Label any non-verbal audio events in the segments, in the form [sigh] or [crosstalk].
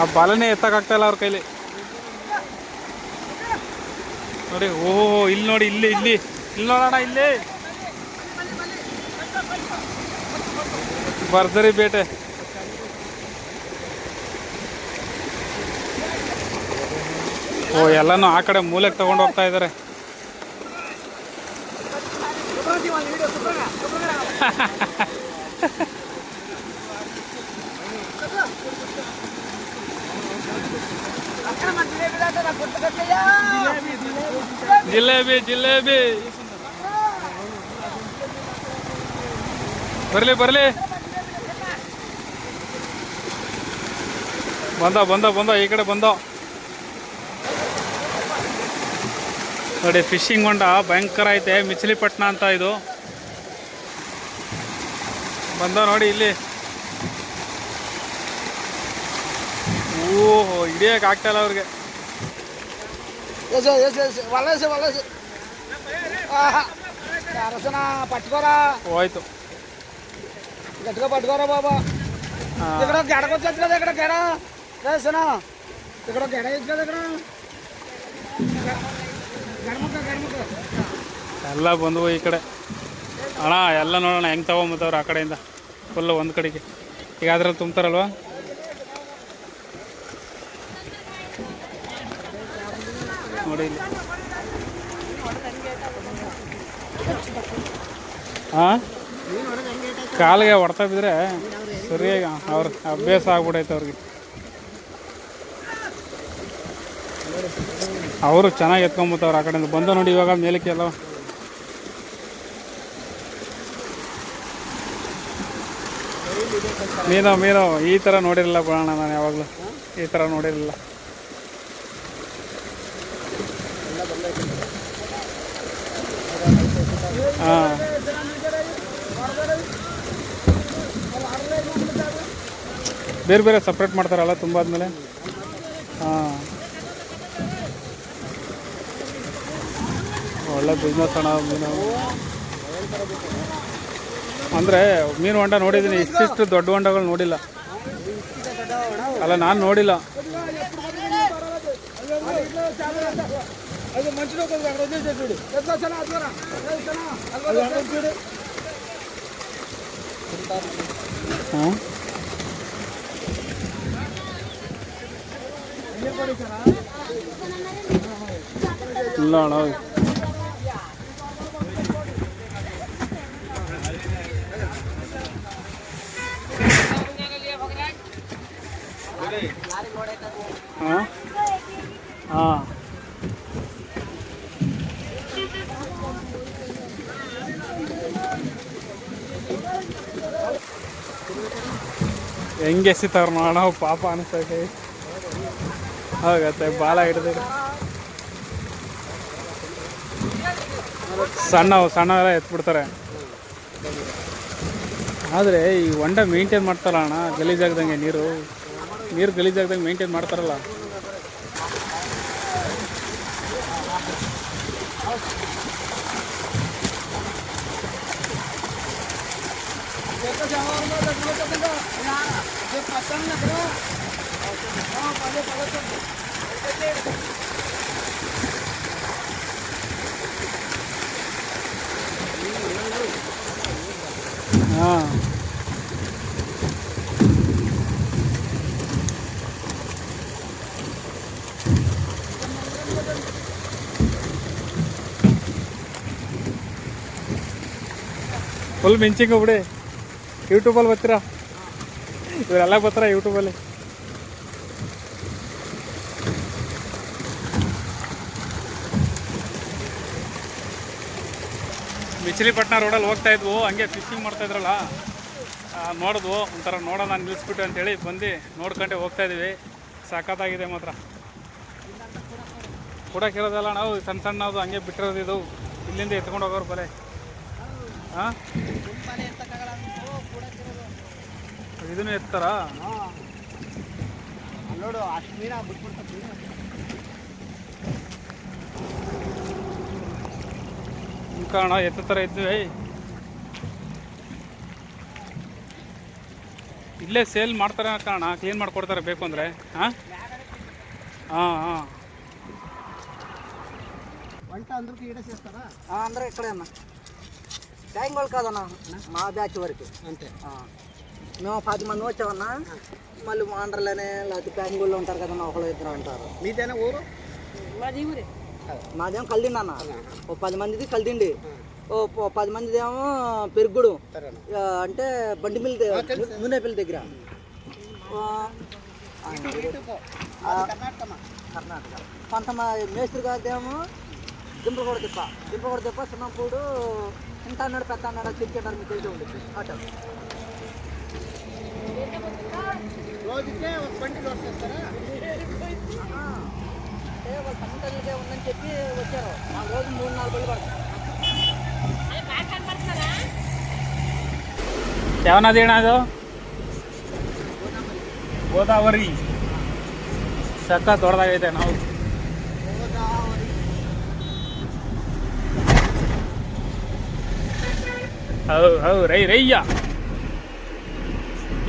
ಆ ಬಾಲನೇ ಎತ್ತಕ್ಕಾಗ್ತಾ ಇಲ್ಲ ಅವ್ರ ಕೈಲಿ. ನೋಡಿ, ಓಹೋ, ಇಲ್ಲಿ ನೋಡಿ, ಇಲ್ಲಿ ಇಲ್ಲಿ. ಇಲ್ಲಿ ನೋಡೋಣ, ಇಲ್ಲಿ. ಬರ್ದರಿ ಬೇಟೆ ಓ, ಎಲ್ಲನೂ ಆ ಕಡೆ ಮೂಲೆಗೆ ತಗೊಂಡು ಹೋಗ್ತಾ ಇದ್ದಾರೆ. [laughs] ಜಿಲೇಬಿ ಜಿಲೇಬಿ. ಬರ್ಲಿ ಬರ್ಲಿ. ಬಂದ ಬಂದ ಬಂದ, ಈ ಕಡೆ ಬಂದ. ನೋಡಿ, ಫಿಶಿಂಗ್ ಹೊಂಡ ಭಯಂಕರ ಐತೆ, ಮಿಚಲಿಪಟ್ಟಣ ಅಂತ ಇದು. ಬಂದ ನೋಡಿ ಇಲ್ಲಿ. ಓಹೋ, ಹಿಡಿಯಕ್ಕೆ ಆಗ್ತಾ ಇಲ್ಲ ಅವ್ರಿಗೆ. వేసే వేసే వేసే వల్లేసి వల్లేసి అరసన పట్టుకోరా ಹೋಯ್ತು గట్టిగా పట్టుకోరా బాబా ఆ, ఇక్కడ గెడకొచ్చు కదా ఇక్కడ గెడ వేసనా ఇక్కడ గెడ వేసి కదా ఇక్కడ గడముక్క గడముక్క ಎಲ್ಲ ಬಂದವು ಈ ಕಡೆ ಅಣ್ಣ ಎಲ್ಲ ನೋಡೋಣ ಹೆಂಗೆ ತಗೊಂಬತ್ತವ್ರು ಆ ಕಡೆಯಿಂದ ಫುಲ್ಲು ಒಂದು ಕಡೆಗೆ ಈಗ ಅದ್ರಲ್ಲಿ ತುಂಬ್ತಾರಲ್ವಾ ನೋಡಿ ಹಾಂ ಕಾಲಿಗೆ ಹೊಡ್ತಾ ಬಿದ್ರೆ ಸರಿಯಾಗಿ ಅವ್ರ ಅಭ್ಯಾಸ ಆಗ್ಬಿಡೈತೆ ಅವ್ರಿಗೆ. ಅವರು ಚೆನ್ನಾಗಿ ಎತ್ಕೊಂಬತ್ತವ್ರು ಆ ಕಡೆಯಿಂದ. ಬಂದು ನೋಡಿ ಇವಾಗ ಮೇಲಕ್ಕೆ ಎಲ್ಲ. ಮೀನು ಮೀನು, ಈ ಥರ ನೋಡಿರಲಿಲ್ಲ ಬಿಡೋಣ ನಾನು ಯಾವಾಗಲೂ ಈ ಥರ ನೋಡಿರಲಿಲ್ಲ ಹಾಂ. ಬೇರೆ ಬೇರೆ ಸಪ್ರೇಟ್ ಮಾಡ್ತಾರಲ್ಲ ತುಂಬ ಆದಮೇಲೆ? ಹಾಂ. ಒಳ್ಳೆ ಬಿಸ್ನೆಸ್ ಅಣ್ಣ ಮೀನು. ಅಂದರೆ ಮೀನು ಹೊಂಡ ನೋಡಿದ್ದೀನಿ ಇಷ್ಟಿಷ್ಟು ದೊಡ್ಡ ಹೊಂಡಗಳು ನೋಡಿಲ್ಲ. ಅಲ್ಲ, ನಾನು ನೋಡಿಲ್ಲ. అది మంచి నౌకలు అక్కడ వదిలేసే చూడు. ఎట్లా అద్వరా చూడు. ഇല്ലാണോ ആ ആ ಹೆಂಗೆ ಎಸಿತಾರ ನೋಡೋ ಪಾಪ ಅನಿಸ್ತೈತೆ ಹೋಗತ್ತೆ ಬಾಲ ಹಿಡ್ದಿರ. ಸಣ್ಣವು ಸಣ್ಣವೆಲ್ಲ ಎತ್ಬಿಡ್ತಾರೆ. ಆದರೆ ಈ ಹೊಂಡ ಮೇಂಟೈನ್ ಮಾಡ್ತಾರಲ್ಲ ಅಣ್ಣ, ಗಲೀಜಾಗ್ದಂಗೆ ನೀರು. ನೀರು ಗಲೀಜಾಗ್ದಂಗೆ ಮೇಂಟೈನ್ ಮಾಡ್ತಾರಲ್ಲ. ಹಾಂ ಫುಲ್ ಮಿಂಚಿಂಗ್ ಬಿಡಿ ಯೂಟ್ಯೂಬಲ್ಲಿ ಬರ್ತೀರಾ? ಇವರೆಲ್ಲ ಬರ್ತಾರ ಯೂಟ್ಯೂಬಲ್ಲಿ ಬಿಚ್ಲಿಪಟ್ನ ರೋಡಲ್ಲಿ ಹೋಗ್ತಾ ಇದ್ವು ಹಂಗೆ ಫಿಶಿಂಗ್ ಮಾಡ್ತಾ ಇದ್ರಲ್ಲ. ನೋಡಿದ್ವು ಒಂಥರ ನೋಡೋಣ ನಿಲ್ಲಿಸ್ಬಿಟ್ಟು ಅಂತೇಳಿ ಬಂದು ನೋಡ್ಕೊಂಡೆ ಹೋಗ್ತಾ ಇದ್ದೀವಿ. ಸಖತ್ತಾಗಿದೆ ಮಾತ್ರ. ಕೊಡಕ್ಕಿರೋದಲ್ಲ ನಾವು ಸಣ್ಣ ಸಣ್ಣದು ಹಂಗೆ ಬಿಟ್ಟಿರೋದು ಇದು. ಇಲ್ಲಿಂದ ಎತ್ಕೊಂಡು ಹೋಗೋರು ಬಲೆ ಹಾಂ ಇದನ್ನು ಎತ್ತಾರಾ ನೋಡು ಅಷ್ಟು ಮೀನ ಬಿಟ್ಬಿಡ್ತಾರೆ ಕಾರಣ ಎತ್ತ ಥರ ಇದ್ವಿ ಇಲ್ಲೇ ಸೇಲ್ ಮಾಡ್ತಾರೆ ಕಾರಣ ಕ್ಲೀನ್ ಮಾಡಿಕೊಡ್ತಾರೆ ಬೇಕು ಅಂದರೆ ಹಾಂ ಹಾಂ ಹಾಂ వంట అందరికి ఈడ చేస్తారా అందరూ ఇక్కడే అన్న ట్యాంక్ వాళ్ళు కాదన్న మా బ్యాచ్ వరకు అంతే ఆ. మేము పది మంది వచ్చామన్నా మళ్ళీ మాండ్రలోనే లేకపోతే వాళ్ళు ఉంటారు కదన్న ఒకళ్ళు ఇద్దరు అంటారు. మీదేనా ఊరు? మాది ఊరే. మాదేమో కలిదిండి అన్న. ఓ పది మందిది కలిదిండి. ఓ ప- పది మందిది ఏమో పెరుగుడు. అంటే బండి మిల్ నూనె పిల్లి దగ్గర. కర్ణాటక. కొంత మా మేస్త్రి గారిదేమో దింపకూడ తిప్ప. దింపకూడ తిప్ప చిన్నప్పుడు ఇంత అన్నాడు పెద్ద అన్నాడు క్రికెటర్ మీకు తెలిసి ఉంటుంది. అటు రోజుకే ఒక బండి లోడ్ చేస్తారా ఆహా. అంటే వాళ్ళు తమిళకే ఉందని చెప్పి వచ్చారు ఆ రోజు మూడు నాలుగు బళ్ళు పడతాయి ಯಾವ ನದಿ ಅಣ್ಣ ಅದು ಗೋದಾವರಿ ಸಕ್ಕ ದೊಡ್ಡದಾಗೈತೆ ನಾವು ಹೌ ಹೌ ರೈ ರಯ್ಯ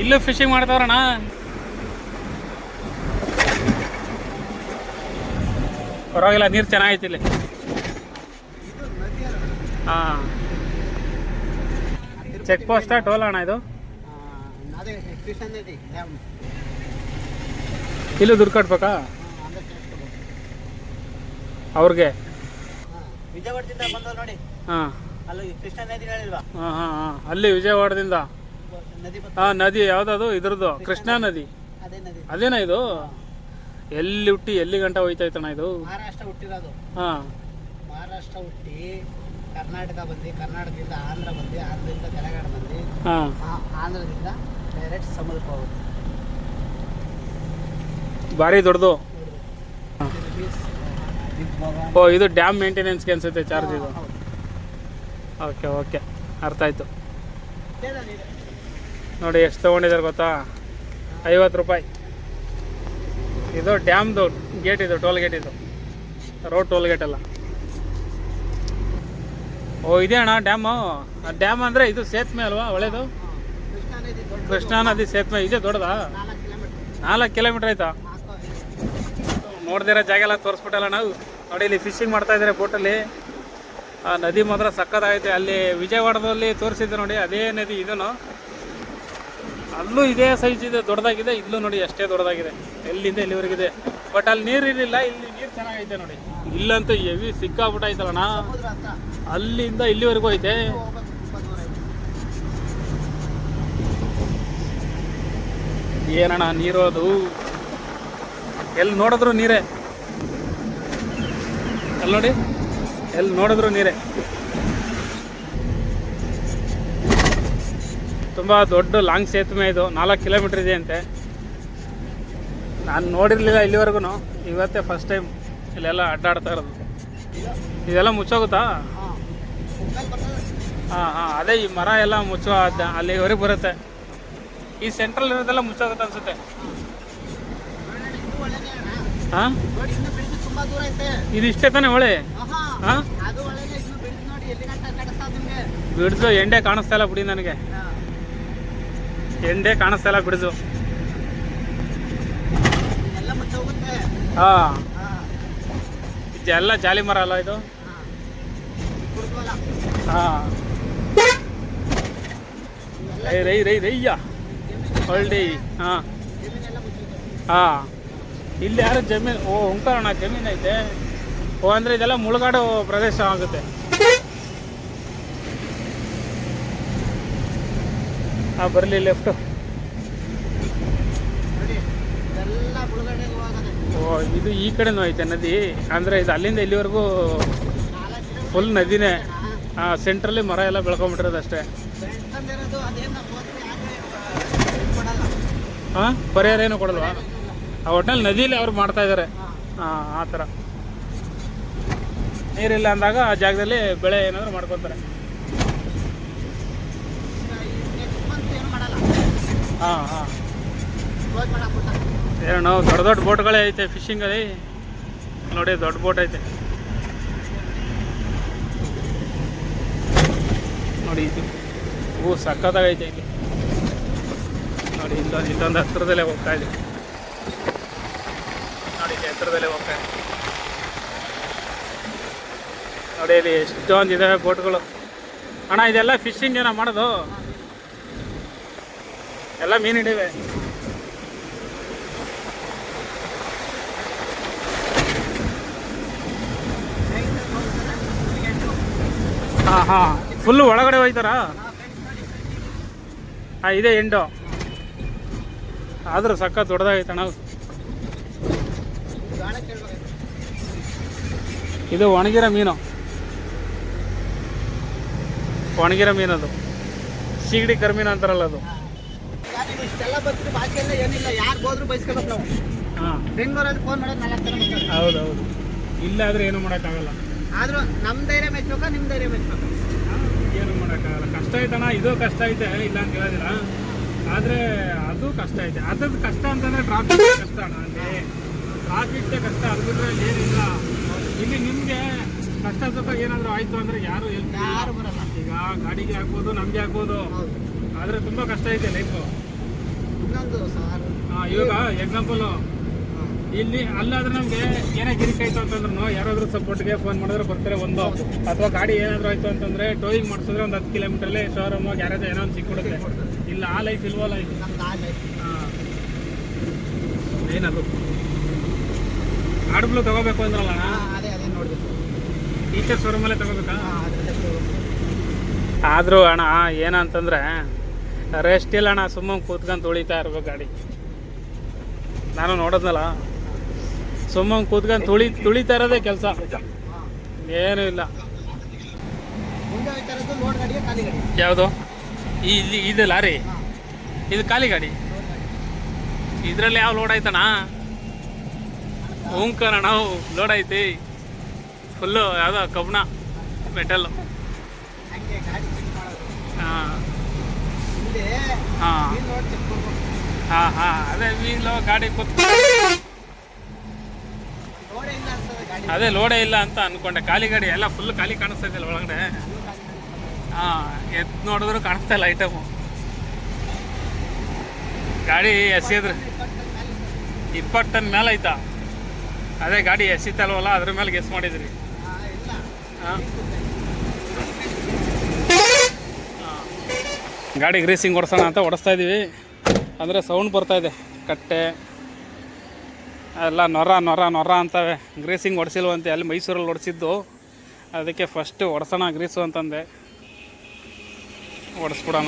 ಇಲ್ಲೂ ಫಿಶಿಂಗ್ ಮಾಡ್ತಾವ್ರಣ್ಣ. ಪರವಾಗಿಲ್ಲ ನೀರು ಚೆನ್ನಾಗೈತಿ ಇಲ್ಲಿ. ಹಾಂ. ಚೆಕ್ ಪೋಸ್ಟ ಟೋಲ್ ಅಣ್ಣ ಇದು? ಇಲ್ಲೂ ದುಡ್ಡು ಕಟ್ಬೇಕಾ? ಅವ್ರಿಗೆ? ವಿಜಯವಾಡದಿಂದ ನೋಡಿ. ಹಾಂ. ಅಲ್ಲಿ ಹಾಂ ಹಾಂ ಹಾಂ. ಅಲ್ಲಿ ವಿಜಯವಾಡದಿಂದ. ಹಾಂ ನದಿ ಯಾವುದದು? ಇದ್ರದ್ದು ಕೃಷ್ಣಾ ನದಿ. ಅದೇ ನದಿ. ಅದೇನಾ ಇದು? ಎಲ್ಲಿ ಹುಟ್ಟಿ ಎಲ್ಲಿ ಗಂಟ ಹೋಯ್ತೈತಣ್ಣ ಇದು? ಮಹಾರಾಷ್ಟ್ರ ಹುಟ್ಟಿರೋದು. ಹಾಂ. ಮಹಾರಾಷ್ಟ್ರ ಹುಟ್ಟಿ ಕರ್ನಾಟಕ ಬಂದು ಕರ್ನಾಟಕದಿಂದ ಆಂಧ್ರ ಬಂದು ಆಂಧ್ರದಿಂದ ತೆಲಂಗಾಣ ಬಂದು ಹಾಂ. ಆಂಧ್ರದಿಂದ ಡೈರೆಕ್ಟ್ ಸಮುದ್ರಕ್ಕೆ ಹೋಗುತ್ತೆ. ಭಾರಿ ದೊಡ್ಡದು. ಓ ಇದು ಡ್ಯಾಮ್ ಮೇಂಟೆನೆನ್ಸ್ಗೆ ಅನ್ಸುತ್ತೆ ಚಾರ್ಜ್ ಇದು. ಓಕೆ ಓಕೆ ಅರ್ಥ ಆಯ್ತು. ನೋಡಿ ಎಷ್ಟು ತೊಗೊಂಡಿದ್ದಾರೆ ಗೊತ್ತಾ? ಐವತ್ತು ರೂಪಾಯಿ. ಇದು ಡ್ಯಾಮ್ದು ಗೇಟ್ ಇದು, ಟೋಲ್ ಗೇಟ್ ಇದು. ರೋಡ್ ಟೋಲ್ ಗೇಟ್ ಅಲ್ಲ. ಓ, ಇದೆ ಅಣ್ಣ ಡ್ಯಾಮು. ಡ್ಯಾಮ್ ಅಂದರೆ ಇದು ಸೇತುವೆ ಅಲ್ವಾ ಒಳ್ಳೇದು? ಕೃಷ್ಣಾ ನದಿ ಸೇತುವೆ ಇದೆ ದೊಡ್ಡದಾ? ನಾಲ್ಕು ಕಿಲೋಮೀಟರ್ ಆಯ್ತಾ? ನೋಡ್ದಿರೋ ಜಾಗ ಎಲ್ಲ ತೋರಿಸ್ಬಿಟ್ಟಲ್ಲ ನಾವು. ನೋಡಿ ಇಲ್ಲಿ ಫಿಶಿಂಗ್ ಮಾಡ್ತಾ ಇದ್ದಾರೆ ಬೋಟಲ್ಲಿ. ಆ ನದಿ ಮಾತ್ರ ಸಕ್ಕತ್ತಾಗೈತೆ ಅಲ್ಲಿ ವಿಜಯವಾಡದಲ್ಲಿ ತೋರಿಸಿದ್ದೆ ನೋಡಿ, ಅದೇ ನದಿ ಇದನ್ನು. ಅಲ್ಲೂ ಇದೇ ಸೈಜ್ ಇದೆ, ದೊಡ್ಡದಾಗಿದೆ, ಇಲ್ಲೂ ನೋಡಿ ಅಷ್ಟೇ ದೊಡ್ಡದಾಗಿದೆ. ಎಲ್ಲಿಂದ ಇಲ್ಲಿವರೆಗಿದೆ ಬಟ್ ಅಲ್ಲಿ ನೀರು ಇರಲಿಲ್ಲ, ಇಲ್ಲಿ ನೀರು ಚೆನ್ನಾಗೈತೆ ನೋಡಿ. ಇಲ್ಲಂತೂ ಹೆವಿ ಸಿಕ್ಕಾಬಿಟ್ಟೈತಲ್ಲಣ್ಣ ಅಲ್ಲಿಂದ ಇಲ್ಲಿವರೆಗೂ ಐತೆ. ಏನಣ್ಣ ನೀರು ಅದು? ಎಲ್ಲಿ ನೋಡಿದ್ರು ನೀರೇ? ಅಲ್ಲಿ ನೋಡಿ? ಎಲ್ಲಿ ನೋಡಿದ್ರು ನೀರೇ? ತುಂಬ ದೊಡ್ಡ ಲಾಂಗ್ ಸೇತುವೆ ಇದು. ನಾಲ್ಕು ಕಿಲೋಮೀಟ್ರ್ ಇದೆ ಅಂತೆ. ನಾನು ನೋಡಿರಲಿಲ್ಲ ಇಲ್ಲಿವರೆಗೂ ಇವತ್ತೇ ಫಸ್ಟ್ ಟೈಮ್ ಇಲ್ಲೆಲ್ಲ ಅಡ್ಡಾಡ್ತಾ ಇರೋದು. ಇದೆಲ್ಲ ಮುಚ್ಚೋಗುತ್ತಾ? ಹಾಂ ಹಾಂ ಅದೇ ಈ ಮರ ಎಲ್ಲ ಮುಚ್ಚೋ ಅಲ್ಲಿ ಅಲ್ಲಿವರೆಗೆ ಬರುತ್ತೆ. ಈ ಸೆಂಟ್ರಲ್ ಇರೋದೆಲ್ಲ ಮುಚ್ಚೋಗುತ್ತೆ ಅನ್ಸುತ್ತೆ. ಹಾಂ? ಇದಿಷ್ಟೇ ತಾನೇ ಹೊಳೆ? ಹಾಂ? ಬಿಡ್ದು ಎಂಡೆ ಕಾಣಿಸ್ತಾ ಇಲ್ಲ ಬಿಡಿ ನನಗೆ. ಎಂಡೆ ಕಾಣಿಸ್ತಾ ಇಲ್ಲ ಬಿಡಿಸು ಹಾಂ. ಇದೆಲ್ಲ ಜಾಲಿ ಮರ ಅಲ್ಲ ಇದು? ಹಾಂ. ರೈ ರೈ ರೈ ರಯ್ಯ ಹೊಳ್ಳಿ. ಹಾ. ಹಾ. ಇಲ್ಲಿ ಯಾರು ಜಮೀನು ಓ ಹುಂಕರಣ ಜಮೀನು ಐತೆ ಓ ಅಂದರೆ ಇದೆಲ್ಲ ಮುಳುಗಾಡು ಪ್ರದೇಶ ಆಗುತ್ತೆ. ಹಾಂ, ಬರಲಿ ಲೆಫ್ಟು ಓ, ಇದು ಈ ಕಡೆನೂ ಐತೆ ನದಿ. ಅಂದರೆ ಇದು ಅಲ್ಲಿಂದ ಇಲ್ಲಿವರೆಗೂ ಫುಲ್ ನದಿನೇ. ಹಾಂ ಸೆಂಟ್ರಲ್ಲಿ ಮರ ಎಲ್ಲ ಬೆಳ್ಕೊಂಬಿಟ್ಟಿರೋದು ಅಷ್ಟೇ. ಹಾಂ, ಪರಿಹಾರ ಏನು ಕೊಡಲ್ವಾ? ಆ ಒಟ್ಟಿನಲ್ಲಿ ನದಿಯಲ್ಲಿ ಅವ್ರು ಮಾಡ್ತಾ ಇದ್ದಾರೆ ಹಾಂ, ಆ ಥರ. ನೀರಿಲ್ಲ ಅಂದಾಗ ಆ ಜಾಗದಲ್ಲಿ ಬೆಳೆ ಏನಾದರೂ ಮಾಡ್ಕೊತಾರೆ ನೆಕ್ಸ್ಟ್ ಮಂತ್ ಏನು ಮಾಡಲ್ಲ ಹಾಂ ಹಾಂ. ಏನೋ ದೊಡ್ಡ ದೊಡ್ಡ ಬೋಟ್ಗಳೇ ಐತೆ ಫಿಶಿಂಗಲ್ಲಿ. ನೋಡಿ, ದೊಡ್ಡ ಬೋಟ್ ಐತೆ. ನೋಡಿ, ಇದು. ಹೂ ಸಕ್ಕತ್ತಾಗೈತೆ ಇಲ್ಲಿ. ನೋಡಿ, ಇಲ್ಲೊಂದು ಇಲ್ಲೊಂದು ಹತ್ರದಲ್ಲೇ ಹೋಗ್ತಾ ಇದೆ. ನೋಡಿ, ಇಲ್ಲಿ ಹತ್ರದಲ್ಲೇ ಹೋಗ್ತಾ ಇದೆ. ನೋಡಿ, ಇಲ್ಲಿ ಎಷ್ಟೊಂದು ಇದಾವೆ ಬೋಟ್ಗಳು. ಅಣ್ಣ, ಇದೆಲ್ಲ ಫಿಶಿಂಗ್ ಏನೋ ಮಾಡೋದು? ಎಲ್ಲ ಮೀನು ಹಿಡಿವೆ. ಹಾಂ ಹಾಂ. ಫುಲ್ ಒಳಗಡೆ ಹೋಯ್ತಾರಾ? ಹಾಂ, ಇದೆ ಎಂಡು. ಆದರೂ ಸಕ್ಕ ದೊಡ್ಡದಾಗೈತೆ ಗಾಳ ಇದು ಒಣಗಿರೋ ಮೀನು. ಒಣಗಿರೋ ಮೀನದು. ಸೀಗಡಿ ಕರ್ಮೀನು ಅಂತಾರಲ್ಲ ಅದು. ಇಷ್ಟೆಲ್ಲ ಬರ್ತೀವಿ ಬಾಕಿ ಎಲ್ಲ ಏನಿಲ್ಲ ಯಾರು ಹೋದ್ರು ಬೈಸ್ಕೊಬೇಕು ನಾವು. ಹಾಂ. ಬೆಂಗಳೂರಲ್ಲಿ ಫೋನ್ ಮಾಡೋದು ನಾಲ್ಕು ಜನ ಹೌದು ಹೌದು. ಇಲ್ಲ ಆದ್ರೆ ಏನು ಮಾಡೋಕ್ಕಾಗಲ್ಲ. ಆದ್ರೂ ನಮ್ಮ ಧೈರ್ಯ ಮೆಚ್ಬೇಕಾ ನಿಮ್ಮ ಧೈರ್ಯ ಮೆಚ್ಬೇಕಾ? ಏನು ಮಾಡೋಕ್ಕಾಗಲ್ಲ. ಕಷ್ಟ ಐತಣ್ಣ ಇದು ಕಷ್ಟ ಐತೆ ಇಲ್ಲ ಅಂತ ಹೇಳೋದಿಲ್ಲ. ಆದರೆ ಅದು ಕಷ್ಟ ಐತೆ. ಅದ್ರದ್ದು ಕಷ್ಟ ಅಂತಂದ್ರೆ ಟ್ರಾಫಿಕ್ ಕಷ್ಟ ಅಣ್ಣ ಅಲ್ಲಿ. ಟ್ರಾಫಿಕ್ ಕಷ್ಟ ಅದು ಬಿಟ್ಟರೆ ಏನಿಲ್ಲ. ಇಲ್ಲಿ ನಿಮಗೆ ಕಷ್ಟ ಸುಖ ಏನಾದರೂ ಆಯಿತು ಅಂದರೆ ಯಾರು ಇಲ್ಲ. ಯಾರು ಬರಲ್ಲ. ಈಗ ಗಾಡಿಗೆ ಹಾಕ್ಬೋದು ನಮಗೆ ಹೌದು. ಆದರೆ ತುಂಬ ಕಷ್ಟ ಐತೆ ಲೈಫು ಇನ್ನೊಂದು ಸಾರ್ ಇವಾಗ ಎಕ್ಸಾಂಪಲು ಇಲ್ಲಿ ಅಲ್ಲಾದ್ರೆ ನಮಗೆ ಏನೇ ಗಿರಿಕಾಯ್ತು ಅಂತಂದ್ರೂ ಯಾರಾದರೂ ಸಪೋರ್ಟ್ಗೆ ಫೋನ್ ಮಾಡಿದ್ರೆ ಬರ್ತಾರೆ ಒಂದು. ಅಥವಾ ಗಾಡಿ ಏನಾದರೂ ಆಯ್ತು ಅಂತಂದ್ರೆ ಟೋಯಿಂಗ್ ಮಾಡಿಸಿದ್ರೆ ಒಂದು ಹತ್ತು ಕಿಲೋಮೀಟ್ರಲ್ಲಿ ಶೋರೂಮ್ ಗ್ಯಾರೇಜ್ ಏನೋ ಒಂದು ಸಿಕ್ಬಿಡುತ್ತೆ. ಇಲ್ಲ ಆ ಲೈಫ್ ಆ ಲೈಫ್ ಏನದು ಆಡ್ಬ್ಲು ತಗೋಬೇಕು ಅಂದ್ರಲ್ಲ? ಅದೇ ಅದೇ ನೋಡ್ಬೇಕು. ಟೀಚರ್ ಶೋರೂಮಲ್ಲೇ ತಗೋಬೇಕಾ? ಆದರೂ ಅಣ್ಣ ಏನಂತಂದ್ರೆ ರೆಸ್ಟ್ ಇಲ್ಲ ಅಣ್ಣ, ಸುಮ್ಮನೆ ಕೂತ್ಕೊಂಡು ತುಳಿತಾ ಇರ್ಬೇಕು ಗಾಡಿ. ನಾನು ನೋಡಿದ್ನಲ್ಲ, ಸುಮ್ಮನೆ ಕೂತ್ಕೊಂಡು ತುಳಿ ತುಳಿತಾ ಇರೋದೇ ಕೆಲಸ. ಏನೂ ಇಲ್ಲ. ಗಾಡಿ ಯಾವುದು ಇಲ್ಲಿ, ಇದು ಲಾರಿ? ಇದು ಖಾಲಿ ಗಾಡಿ? ಗಾಡಿ ಇದರಲ್ಲಿ ಯಾವ ಲೋಡ್ ಆಯ್ತಣ್ಣ? ಓಂಕಾರ ಲೋಡ್ ಐತಿ. ಫುಲ್ಲು ಯಾವುದೋ ಕಬ್ಬಣ ಮೆಟಲ್ಲು ಹಂಗೆ ಗಾಡಿ ಚೆಕ್ ಮಾಡೋದು ಹಾಂ ಹಿಂದೆ ಹಾಂ. ಹಾಂ ಹಾಂ. ಅದೇ ವೀಲು ಗಾಡಿ ಕೂತ್ ಅದೇ ಲೋಡೇ ಇಲ್ಲ ಅಂತ ಅನ್ಕೊಂಡೆ. ಖಾಲಿ ಗಾಡಿ ಎಲ್ಲ ಫುಲ್ ಖಾಲಿ ಕಾಣಿಸ್ತಾ ಇದೆಯಲ್ಲ ಒಳಗಡೆ? ಹಾಂ ಎದ್ದು ನೋಡಿದ್ರು ಕಾಣಿಸ್ತಾ ಇಲ್ಲ ಐಟಮು ಗಾಡಿ ಎಸೆದ್ರೆ ಇಪ್ಪತ್ತು ಟನ್ ಮೇಲೆ ಐತಾ? ಅದೇ ಗಾಡಿ ಎಸಿತಲ್ವಲ್ಲ ಅದ್ರ ಮೇಲೆ ಗೆಸ್ ಮಾಡಿದ್ರಿ. ಹಾಂ ಇಲ್ಲ ಹಾಂ ಗಾಡಿ ಗ್ರೀಸಿಂಗ್ ಹೊಡ್ಸೋಣ ಅಂತ ಹೊಡಿಸ್ತಾ ಇದ್ದೀವಿ. ಅಂದರೆ ಸೌಂಡ್ ಬರ್ತಾ ಇದೆ. ಕಟ್ಟೆ, ಎಲ್ಲ ನೊರ ನೊರ ನೊರ ಅಂತವೆ. ಗ್ರೀಸಿಂಗ್ ಅಂತ ಅಲ್ಲಿ ಮೈಸೂರಲ್ಲಿ ಹೊಡೆಸಿದ್ದು ಅದಕ್ಕೆ ಫಸ್ಟ್ ಹೊಡ್ಸೋಣ ಗ್ರೀಸು ಅಂತಂದೆ. ಹೊಡೆಸ್ಬಿಡೋಣ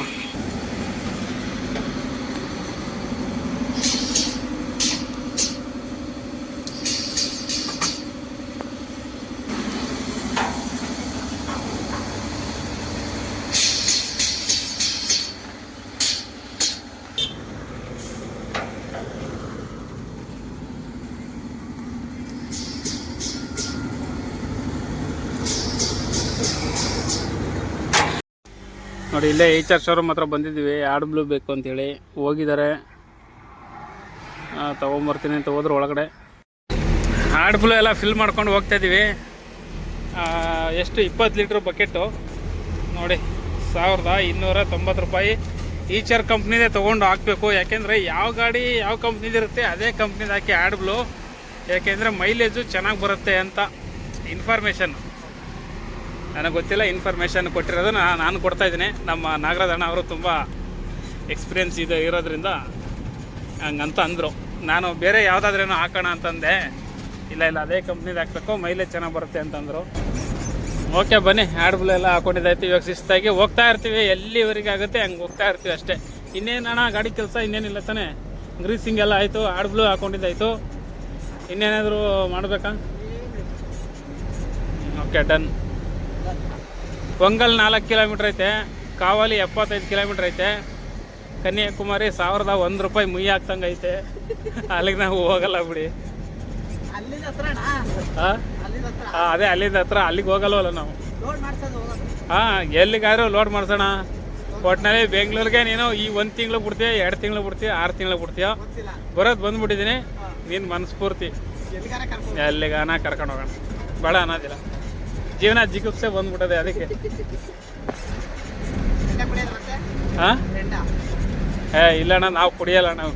ನೋಡಿ ಇಲ್ಲೇ ಎಚ್ ಆರ್ ಶೋರೂಮ್ ಹತ್ರ ಬಂದಿದ್ದೀವಿ. ಆಡ್ ಬ್ಲೂ ಬೇಕು ಅಂತೇಳಿ. ಹೋಗಿದ್ದಾರೆ. ತಗೊಂಬರ್ತೀನಿ ಅಂತ ಹೋದ್ರು ಒಳಗಡೆ. ಆಡ್ ಬ್ಲೂ ಎಲ್ಲ ಫಿಲ್ ಮಾಡ್ಕೊಂಡು ಹೋಗ್ತಾ ಇದ್ದೀವಿ ಆ, ಎಷ್ಟು? ಇಪ್ಪತ್ತು ಲೀಟ್ರ್ ಬಕೆಟು ನೋಡಿ ಸಾವಿರದ ಇನ್ನೂರ ತೊಂಬತ್ತು ರೂಪಾಯಿ. ಈಚರ್ ಕಂಪ್ನಿದೇ ತೊಗೊಂಡು ಹಾಕಬೇಕು. ಯಾಕೆಂದರೆ ಯಾವ ಗಾಡಿ ಯಾವ ಕಂಪ್ನಿದಿರುತ್ತೆ ಅದೇ ಕಂಪ್ನಿದು ಹಾಕಿ ಆಡ್ ಬ್ಲೂ ಯಾಕೆಂದರೆ ಮೈಲೇಜು ಚೆನ್ನಾಗಿ ಬರುತ್ತೆ ಅಂತ ಇನ್ಫಾರ್ಮೇಷನ್ ನನಗೆ ಗೊತ್ತಿಲ್ಲ ಇನ್ಫಾರ್ಮೇಷನ್ ಕೊಟ್ಟಿರೋದು ನಾನು ಕೊಡ್ತಾ ಇದ್ದೀನಿ. ನಮ್ಮ ನಾಗರಾಜ್ ಅಣ್ಣ ಅವರು ತುಂಬ ಎಕ್ಸ್ಪೀರಿಯನ್ಸ್ ಇದೆ ಇರೋದ್ರಿಂದ ಹಂಗಂತ ಅಂದರು. ನಾನು ಬೇರೆ ಯಾವುದಾದ್ರೇನೋ ಹಾಕೋಣ ಅಂತಂದೆ. ಇಲ್ಲ ಇಲ್ಲ, ಅದೇ ಕಂಪ್ನಿದು ಹಾಕ್ಬೇಕು ಮೈಲೇಜ್ ಚೆನ್ನಾಗಿ ಬರುತ್ತೆ ಅಂತಂದರು. ಓಕೆ ಬನ್ನಿ ಹ್ಯಾಡ್ಬುಲ್ ಎಲ್ಲ ಹಾಕೊಂಡಿದ್ದಾಯ್ತು. ಇವಾಗ ಶಿಸ್ತಾಗಿ ಹೋಗ್ತಾ ಇರ್ತೀವಿ, ಎಲ್ಲಿವರೆಗೆ ಆಗುತ್ತೆ, ಹಂಗೆ ಹೋಗ್ತಾ ಇರ್ತೀವಿ ಅಷ್ಟೇ. ಇನ್ನೇನಣ್ಣ ಗಾಡಿ ಕೆಲಸ ಇನ್ನೇನಿಲ್ಲ ತಾನೇ? ಗ್ರೀಸಿಂಗ್ ಎಲ್ಲ ಆಯಿತು ಆಡ್ಬ್ಲೂ ಹಾಕೊಂಡಿದ್ದಾಯ್ತು. ಇನ್ನೇನಾದರೂ ಮಾಡಬೇಕಾ? ಓಕೆ ಡನ್ ಪೊಂಗಲ್ ನಾಲ್ಕು ಕಿಲೋಮೀಟ್ರ್ ಐತೆ ಕಾವಲಿ ಎಪ್ಪತ್ತೈದು ಕಿಲೋಮೀಟ್ರ್ ಐತೆ. ಕನ್ಯಾಕುಮಾರಿ ಸಾವಿರದ ಒಂದು ರೂಪಾಯಿ ಮುಯ್ಯಿ ಹಾಕ್ದಂಗೆ ಐತೆ. ಅಲ್ಲಿಗೆ ನಾವು ಹೋಗಲ್ಲ ಬಿಡಿ. ಹಾಂ ಅದೇ ಅಲ್ಲಿಂದ ಹತ್ರ ಅಲ್ಲಿಗೆ ಹೋಗಲ್ವಲ್ಲ ನಾವು. ಹಾಂ ಎಲ್ಲಿಗಾದ್ರೂ ಲೋಡ್ ಮಾಡ್ಸೋಣ. ಒಟ್ಟಿನಲ್ಲಿ ಬೆಂಗಳೂರಿಗೆ ನೀನು ಈ ಒಂದು ತಿಂಗಳು ಬಿಡ್ತೀಯ ಎರಡು ತಿಂಗಳು ಬಿಡ್ತೀಯ ಆರು ತಿಂಗಳು ಬಿಡ್ತೀಯ? ಬರೋದು ಬಂದ್ಬಿಟ್ಟಿದ್ದೀನಿ ನೀನು ಮನಸ್ಫೂರ್ತಿ ಎಲ್ಲಿಗಾನ ಕರ್ಕೊಂಡು ಹೋಗೋಣ. ಬೇಡ ಅನ್ನೋದಿಲ್ಲ. ಜೀವನ ಜಿಗುಪ್ಸೆ ಬಂದ್ಬಿಟ್ಟದೆ ಅದಕ್ಕೆ. ಹಾಂ? ಏ ಇಲ್ಲಣ್ಣ ನಾವು ಕುಡಿಯಲ್ಲ ನಾವು.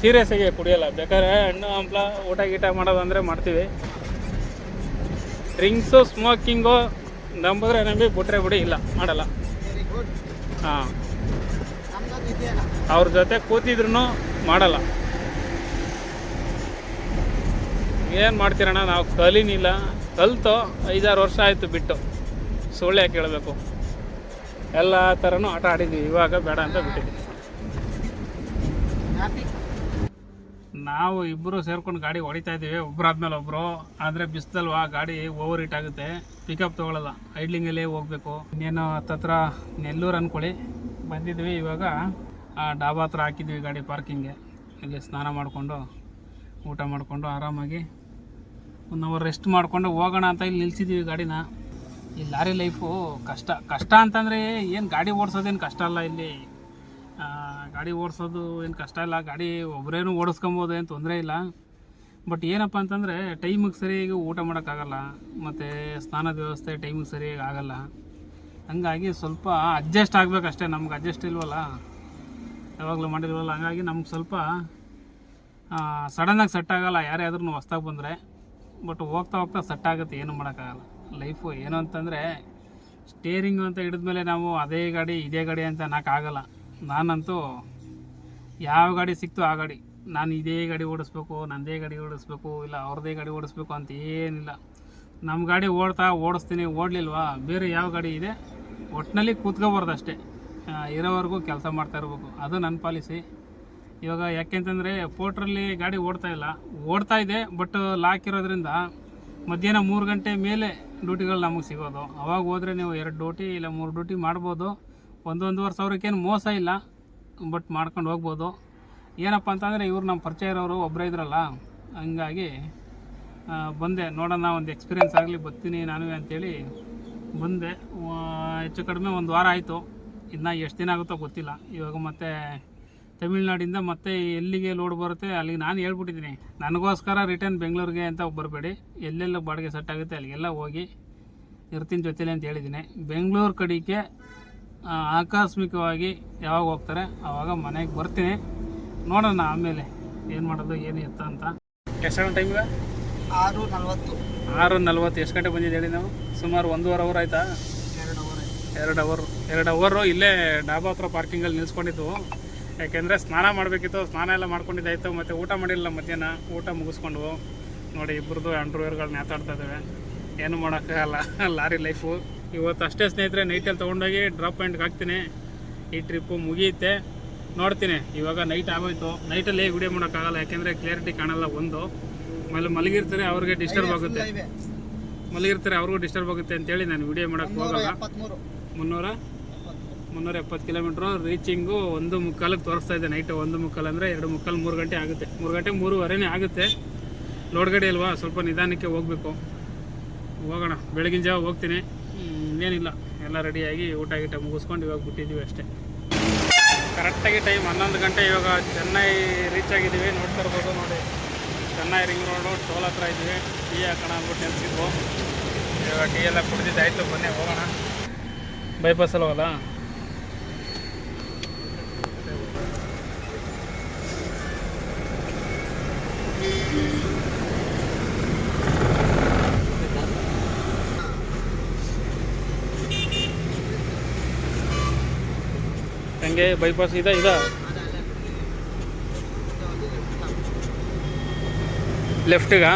ಸೀರಿಯಸ್ ಆಗಿ ಕುಡಿಯಲ್ಲ. ಬೇಕಾದ್ರೆ ಹಣ್ಣು ಹಂಪ್ಲ ಊಟ ಗೀಟ ಮಾಡೋದಂದ್ರೆ ಮಾಡ್ತೀವಿ. ಡ್ರಿಂಕ್ಸು ಸ್ಮೋಕಿಂಗು ನಂಬಿದ್ರೆ ನಂಬಿ ಬಿಟ್ರೆ ಬಿಡಿ ಇಲ್ಲ ಮಾಡಲ್ಲ. ಹಾಂ. ಅವ್ರ ಜೊತೆ ಕೂತಿದ್ರು ಮಾಡಲ್ಲ. ಏನು ಮಾಡ್ತೀರಣ್ಣ ನಾವು ಕಲಿನಿಲ್ಲ. ಕಲ್ತು ಐದಾರು ವರ್ಷ ಆಯಿತು ಬಿಟ್ಟು. ಸುಳ್ಳು ಯಾಕೆ ಹೇಳಬೇಕು? ಎಲ್ಲ ಥರನೂ ಆಟ ಆಡಿದ್ವಿ, ಇವಾಗ ಬೇಡ ಅಂತ ಬಿಟ್ಟಿದ್ವಿ ಹ್ಯಾಪಿ ನಾವು ಇಬ್ಬರು ಸೇರ್ಕೊಂಡು ಗಾಡಿ ಹೊಡಿತಾ ಇದ್ದೀವಿ ಒಬ್ಬರಾದ್ಮೇಲೆ ಒಬ್ಬರು ಆದರೆ ಆ ಗಾಡಿ ಓವರ್ ಹೀಟ್ ಆಗುತ್ತೆ. ಪಿಕಪ್ ತೊಗೊಳಲ್ಲ ಐಡ್ಲಿಂಗಲ್ಲೇ ಹೋಗಬೇಕು. ಇನ್ನೇನು ಹತ್ತತ್ರ ನೆಲ್ಲೂರು ಅಂದ್ಕೊಳ್ಳಿ ಬಂದಿದ್ವಿ ಇವಾಗ. ಆ ಡಾಬಾ ಹತ್ರ ಹಾಕಿದ್ವಿ ಗಾಡಿ ಪಾರ್ಕಿಂಗ್ಗೆ ಇಲ್ಲಿ ಸ್ನಾನ ಮಾಡಿಕೊಂಡು, ಊಟ ಮಾಡಿಕೊಂಡು ಆರಾಮಾಗಿ ಒನ್ ಅವರ್ ರೆಸ್ಟ್ ಮಾಡಿಕೊಂಡು ಹೋಗೋಣ ಅಂತ ಇಲ್ಲಿ ನಿಲ್ಸಿದ್ದೀವಿ ಗಾಡಿನ. ಈ ಲಾರಿ ಲೈಫು ಕಷ್ಟ. ಕಷ್ಟ ಅಂತಂದರೆ ಏನು ಗಾಡಿ ಓಡಿಸೋದೇನು ಕಷ್ಟ ಅಲ್ಲ ಇಲ್ಲಿ. ಗಾಡಿ ಓಡಿಸೋದು ಏನು ಕಷ್ಟ ಇಲ್ಲ. ಗಾಡಿ ಒಬ್ಬರೇನು ಓಡಿಸ್ಕೊಬೋದು ಏನು ತೊಂದರೆ ಇಲ್ಲ. ಬಟ್ ಏನಪ್ಪ ಅಂತಂದರೆ ಟೈಮಿಗೆ ಸರಿಯಾಗಿ ಊಟ ಮಾಡೋಕ್ಕಾಗಲ್ಲ. ಮತ್ತು ಸ್ನಾನದ ವ್ಯವಸ್ಥೆ ಟೈಮಿಗೆ ಸರಿಯಾಗಿ ಆಗಲ್ಲ. ಹಂಗಾಗಿ ಸ್ವಲ್ಪ ಅಡ್ಜಸ್ಟ್ ಆಗಬೇಕಷ್ಟೇ. ನಮ್ಗೆ ಅಡ್ಜಸ್ಟ್ ಇಲ್ವಲ್ಲ? ಯಾವಾಗಲೂ ಮಾಡಿಲ್ವಲ್ಲ ಹಂಗಾಗಿ ನಮ್ಗೆ ಸ್ವಲ್ಪ ಸಡನ್ನಾಗಿ ಸೆಟ್ ಆಗೋಲ್ಲ. ಯಾರೇ ಆದ್ರೂ ಹೊಸ್ದಾಗಿ ಬಂದರೆ. ಬಟ್ ಹೋಗ್ತಾ ಹೋಗ್ತಾ ಸೆಟ್ ಆಗುತ್ತೆ, ಏನು ಮಾಡೋಕ್ಕಾಗಲ್ಲ. ಲೈಫು ಏನು ಅಂತಂದರೆ ಸ್ಟೇರಿಂಗ್ ಅಂತ ಹಿಡಿದ್ಮೇಲೆ ನಾವು ಅದೇ ಗಾಡಿ, ಇದೇ ಗಾಡಿ ಅಂತ ಅನ್ನೋಕ್ಕಾಗಲ್ಲ ನಾನಂತೂ ಯಾವ ಗಾಡಿ ಸಿಕ್ತು ಆ ಗಾಡಿ. ನಾನು ಇದೇ ಗಾಡಿ ಓಡಿಸ್ಬೇಕು ನನ್ನದೇ ಗಾಡಿ ಓಡಿಸ್ಬೇಕು, ಇಲ್ಲ ಅವ್ರದ್ದೇ ಗಾಡಿ ಓಡಿಸ್ಬೇಕು ಅಂತ ಏನಿಲ್ಲ. ನಮ್ಮ ಗಾಡಿ ಓಡ್ತಾ ಓಡಿಸ್ತೀನಿ, ಓಡಲಿಲ್ವಾ? ಬೇರೆ ಯಾವ ಗಾಡಿ ಇದೆ? ಒಟ್ಟಿನಲ್ಲಿ ಕೂತ್ಕೋಬಾರ್ದು ಅಷ್ಟೇ. ಇರೋವರೆಗೂ ಕೆಲಸ ಮಾಡ್ತಾ ಇರಬೇಕು. ಅದು ನನ್ನ ಪಾಲಿಸಿ ಇವಾಗ ಯಾಕೆಂತಂದರೆ ಪೋಟ್ರಲ್ಲಿ ಗಾಡಿ ಓಡ್ತಾ ಇಲ್ಲ. ಓಡ್ತಾ ಇದೆ ಬಟ್ ಲಾಕ್ ಇರೋದ್ರಿಂದ ಮಧ್ಯಾಹ್ನ ಮೂರು ಗಂಟೆ ಮೇಲೆ ಡ್ಯೂಟಿಗಳು ನಮಗೆ ಸಿಗೋದು. ಅವಾಗ ಹೋದರೆ ನೀವು ಎರಡು ಡ್ಯೂಟಿ ಇಲ್ಲ ಮೂರು ಡ್ಯೂಟಿ ಮಾಡ್ಬೋದು. ಒಂದೊಂದುವರೆ ಸಾವಿರಕ್ಕೇನು ಮೋಸ ಇಲ್ಲ ಬಟ್ ಮಾಡ್ಕೊಂಡು ಹೋಗ್ಬೋದು. ಏನಪ್ಪ ಅಂತಂದರೆ ಇವ್ರು ನಮ್ಮ ಪರಿಚಯ ಇರೋರು ಒಬ್ಬರೇ ಇದ್ರಲ್ಲ, ಹಂಗಾಗಿ ಬಂದೆ. ನೋಡೋಣ, ಒಂದು ಎಕ್ಸ್ಪೀರಿಯೆನ್ಸ್ ಆಗಲಿ, ಬರ್ತೀನಿ ನಾನು ಅಂಥೇಳಿ ಬಂದೆ. ಹೆಚ್ಚು ಕಡಿಮೆ ಒಂದು ವಾರ ಆಯಿತು. ಇನ್ನು ಎಷ್ಟು ದಿನ ಆಗುತ್ತೋ ಗೊತ್ತಿಲ್ಲ. ಇವಾಗ ಮತ್ತೆ ತಮಿಳ್ನಾಡಿಂದ ಮತ್ತೆ ಎಲ್ಲಿಗೆ ಲೋಡ್ ಬರುತ್ತೆ ಅಲ್ಲಿಗೆ ನಾನು ಹೇಳ್ಬಿಟ್ಟಿದ್ದೀನಿ. ನನಗೋಸ್ಕರ ರಿಟರ್ನ್ ಬೆಂಗಳೂರಿಗೆ ಅಂತ ಬರಬೇಡಿ. ಎಲ್ಲೆಲ್ಲ ಬಾಡಿಗೆ ಸೆಟ್ ಆಗುತ್ತೆ ಅಲ್ಲಿಗೆಲ್ಲ ಹೋಗಿ ಇರ್ತೀನಿ ಜೊತೆಲಿ ಅಂತ ಹೇಳಿದ್ದೀನಿ. ಬೆಂಗಳೂರು ಕಡೆಗೆ ಆ, ಆಕಸ್ಮಿಕವಾಗಿ ಯಾವಾಗ ಹೋಗ್ತಾರೆ ಆವಾಗ ಮನೆಗೆ ಬರ್ತೀನಿ. ನೋಡೋಣ ಆಮೇಲೆ ಏನು ಮಾಡೋದು ಏನು ಎತ್ತ ಅಂತ. ಎಷ್ಟು ಟೈಮ್ಗೆ ಆರು ನಲ್ವತ್ತು. ಆರು ನಲ್ವತ್ತು ಎಷ್ಟು ಗಂಟೆ ಬಂದಿದ್ದು ಹೇಳಿ ನಾವು? ಸುಮಾರು ಒಂದೂವರೆ ಅವರ್ ಆಯಿತಾ? ಎರಡು ಅವರ್ ಎರಡು ಅವರು ಎರಡು ಅವರು ಇಲ್ಲೇ ಡಾಬಾ ಹತ್ರ ಪಾರ್ಕಿಂಗಲ್ಲಿ ನಿಲ್ಸ್ಕೊಂಡಿದ್ದು. ಯಾಕೆಂದರೆ ಸ್ನಾನ ಮಾಡಬೇಕಿತ್ತು ಸ್ನಾನ ಎಲ್ಲ ಮಾಡ್ಕೊಂಡಿದ್ದಾಯಿತು ಮತ್ತು ಊಟ ಮಾಡಿಲ್ಲ ಮಧ್ಯಾಹ್ನ. ಊಟ ಮುಗಿಸ್ಕೊಂಡು ನೋಡಿ ಇಬ್ಬರದು ಅಂಡ್ರವೇರ್ಗಳನ್ನ ಮಾತಾಡ್ತಾ ಇದ್ದಾವೆ. ಏನು ಮಾಡೋಕ್ಕಾಗಲ್ಲ ಲಾರಿ ಲೈಫು. ಇವತ್ತು ಅಷ್ಟೇ ಸ್ನೇಹಿತರೆ ನೈಟಲ್ಲಿ ತೊಗೊಂಡೋಗಿ ಡ್ರಾಪ್ ಪಾಯಿಂಟ್ಗೆ ಹಾಕ್ತೀನಿ. ಈ ಟ್ರಿಪ್ಪು ಮುಗಿಯುತ್ತೆ. ನೋಡ್ತೀನಿ ಇವಾಗ ನೈಟ್ ಆಗೋಯ್ತು. ನೈಟಲ್ಲಿ ವಿಡಿಯೋ ಮಾಡೋಕ್ಕಾಗಲ್ಲ ಯಾಕೆಂದರೆ ಕ್ಲಿಯರಿಟಿ ಕಾಣಲ್ಲ ಒಂದು. ಆಮೇಲೆ ಮಲಗಿರ್ತಾರೆ ಅವ್ರಿಗೆ ಡಿಸ್ಟರ್ಬ್ ಆಗುತ್ತೆ. ಮಲಗಿರ್ತಾರೆ ಅವ್ರಿಗೂ ಡಿಸ್ಟರ್ಬ್ ಆಗುತ್ತೆ ಅಂತೇಳಿ ನಾನು ವಿಡಿಯೋ ಮಾಡೋಕ್ಕೆ ಹೋಗಲ್ಲ. ಮುನ್ನೂರ ಮುನ್ನೂರ ಎಪ್ಪತ್ತು ಕಿಲೋಮೀಟ್ರು ರೀಚಿಂಗು ಒಂದು ಮುಕ್ಕಾಲಕ್ಕೆ ತೋರಿಸ್ತಾ ಇದೆ ನೈಟ್ ಒಂದು ಮುಕ್ಕಾಲು ಅಂದರೆ ಎರಡು ಮುಕ್ಕಾಲು ಮೂರು ಗಂಟೆ ಆಗುತ್ತೆ. ಮೂರು ಗಂಟೆ ಮೂರುವರೆನೇ ಆಗುತ್ತೆ. ಲೋಡ್ ಅಲ್ವಾ? ಸ್ವಲ್ಪ ನಿಧಾನಕ್ಕೆ ಹೋಗಬೇಕು. ಹೋಗೋಣ. ಬೆಳಗಿನ ಜಾವ ಹೋಗ್ತೀನಿ. ಇನ್ನೇನಿಲ್ಲ. ಎಲ್ಲ ರೆಡಿಯಾಗಿ ಊಟ ಗೀಟ ಮುಗಿಸ್ಕೊಂಡು ಇವಾಗ ಬಿಟ್ಟಿದ್ದೀವಿ ಅಷ್ಟೇ. ಕರೆಕ್ಟಾಗಿ ಟೈಮ್ ಹನ್ನೊಂದು ಗಂಟೆ. ಇವಾಗ ಚೆನ್ನೈ ರೀಚ್ ಆಗಿದ್ದೀವಿ. ನೋಡ್ತಾ ಇರ್ಬೋದು ನೋಡಿ. ಚೆನ್ನೈ ರಿಂಗ್ ರೋಡು, ಟೋಲ್ ಹತ್ರ ಇದ್ದೀವಿ. ಟೀ ಹಾಕೋಣ ಅಂದ್ಬಿಟ್ಟು ನೆನೆಸಿದ್ವು. ಇವಾಗ ಟೀ ಎಲ್ಲ ಕುಡಿದಿದ್ದಾಯ್ತು. ಬನ್ನಿ ಹೋಗೋಣ. ಬೈಪಾಸ್ ಅಲ್ವಲ್ಲ ಹೆಂಗೆ ಬೈಪಾಸ್ ಇದೆ, ಇದ? ಲೆಫ್ಟಿಗ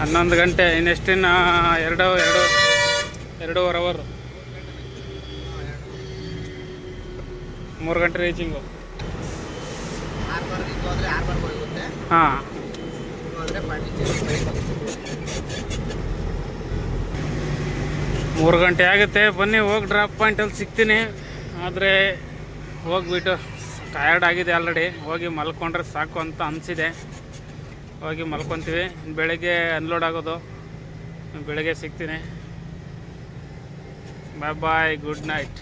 ಹನ್ನೊಂದು ಗಂಟೆ ಇನ್ನೆಷ್ಟಿನ ಎರಡು ಎರಡು, ಎರಡೂವರೆ ಅವರ್ ಮೂರು ಗಂಟೆ ರೀಚಿಂಗು ಆರ್ಬರ್ಗೆ ಹೋದ್ರೆ ಆರ್ಬರ್ಗೆ ಹೋಗುತ್ತೆ ಹಾಂ. ಮೂರು ಗಂಟೆ ಆಗುತ್ತೆ. ಬನ್ನಿ ಹೋಗಿ ಡ್ರಾಪ್ ಪಾಯಿಂಟಲ್ಲಿ ಸಿಗ್ತೀನಿ. ಆದರೆ ಹೋಗ್ಬಿಟ್ಟು ಟಯರ್ಡ್ ಆಗಿದೆ ಆಲ್ರೆಡಿ ಹೋಗಿ ಮಲ್ಕೊಂಡ್ರೆ ಸಾಕು ಅಂತ ಅನಿಸಿದೆ. ಹೋಗಿ ಮಲ್ಕೊತೀವಿ. ಬೆಳಗ್ಗೆ ಅನ್ಲೋಡ್ ಆಗೋದು. ಬೆಳಗ್ಗೆ ಸಿಗ್ತೀನಿ. ಬಾಯ್ ಬಾಯ್ ಗುಡ್ ನೈಟ್